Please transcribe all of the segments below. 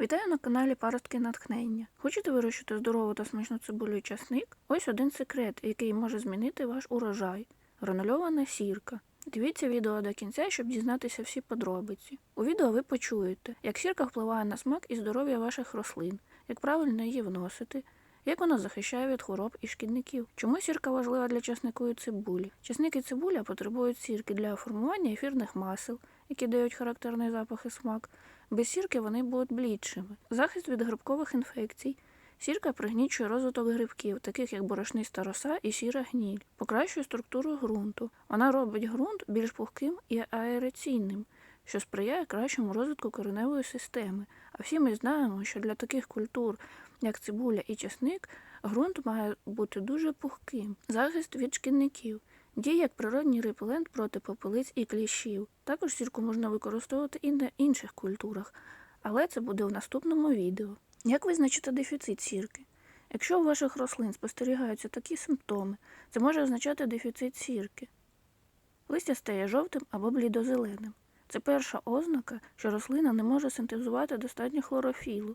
Вітаю на каналі Паростки натхнення. Хочете вирощити здорову та смачну цибулю і часник? Ось один секрет, який може змінити ваш урожай гранульована сірка. Дивіться відео до кінця, щоб дізнатися всі подробиці. У відео ви почуєте, як сірка впливає на смак і здоров'я ваших рослин, як правильно її вносити, як вона захищає від хвороб і шкідників. Чому сірка важлива для часнику і цибулі? Часник і цибуля потребують сірки для формування ефірних масел, які дають характерний запах і смак. Без сірки вони будуть блідшими. Захист від грибкових інфекцій. Сірка пригнічує розвиток грибків, таких як борошниста роса і сіра гніль, покращує структуру ґрунту. Вона робить ґрунт більш пухким і аераційним, що сприяє кращому розвитку кореневої системи. А всі ми знаємо, що для таких культур, як цибуля і чесник, ґрунт має бути дуже пухким. Захист від шкідників. Діє як природній репелент проти попелиць і кліщів. Також сірку можна використовувати і на інших культурах, але це буде в наступному відео. Як визначити дефіцит сірки? Якщо у ваших рослин спостерігаються такі симптоми, це може означати дефіцит сірки. Листя стає жовтим або блідозеленим. Це перша ознака, що рослина не може синтезувати достатньо хлорофілу.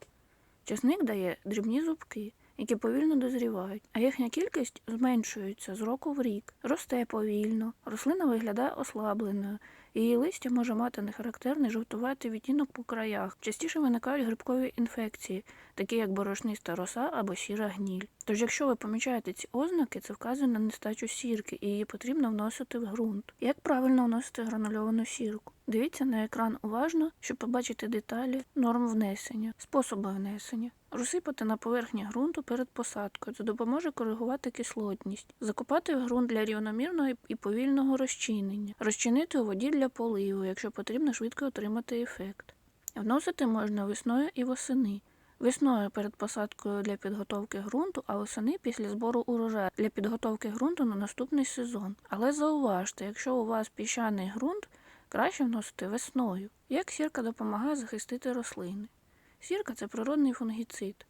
Часник дає дрібні зубки, які повільно дозрівають, а їхня кількість зменшується з року в рік, росте повільно, рослина виглядає ослабленою, її листя може мати нехарактерний жовтуватий відтінок по краях. Частіше виникають грибкові інфекції, такі як борошниста роса або сіра гніль. Тож, якщо ви помічаєте ці ознаки, це вказує на нестачу сірки, і її потрібно вносити в ґрунт. Як правильно вносити гранульовану сірку? Дивіться на екран уважно, щоб побачити деталі норм внесення, способи внесення. Розсипати на поверхні ґрунту перед посадкою. Це допоможе коригувати кислотність, закопати ґрунт для рівномірного і повільного розчинення, розчинити у воді для поливу, якщо потрібно швидко отримати ефект. Вносити можна весною і восени. Весною перед посадкою для підготовки ґрунту, а восени після збору урожаю для підготовки ґрунту на наступний сезон. Але зауважте, якщо у вас піщаний ґрунт, краще вносити весною. Як сірка допомагає захистити рослини? Сірка це природний фунгіцид,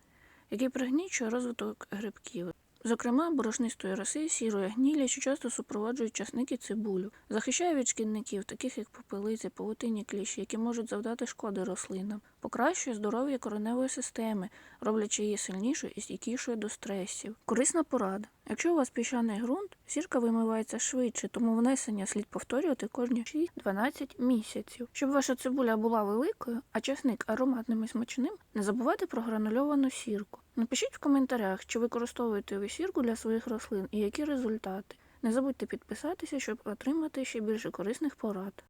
який пригнічує розвиток грибків. Зокрема, борошнистої роси, сірої гнілі, що часто супроводжують часник і цибулю, захищає від шкідників, таких як попелиці, павутинні кліщі, які можуть завдати шкоди рослинам, покращує здоров'я кореневої системи, роблячи її сильнішою і стійкішою до стресів. Корисна порада. Якщо у вас піщаний ґрунт, сірка вимивається швидше, тому внесення слід повторювати кожні 6-12 місяців. Щоб ваша цибуля була великою, а часник ароматним і смачним, не забувайте про гранульовану сірку. Напишіть в коментарях, чи використовуєте ви сірку для своїх рослин і які результати. Не забудьте підписатися, щоб отримати ще більше корисних порад.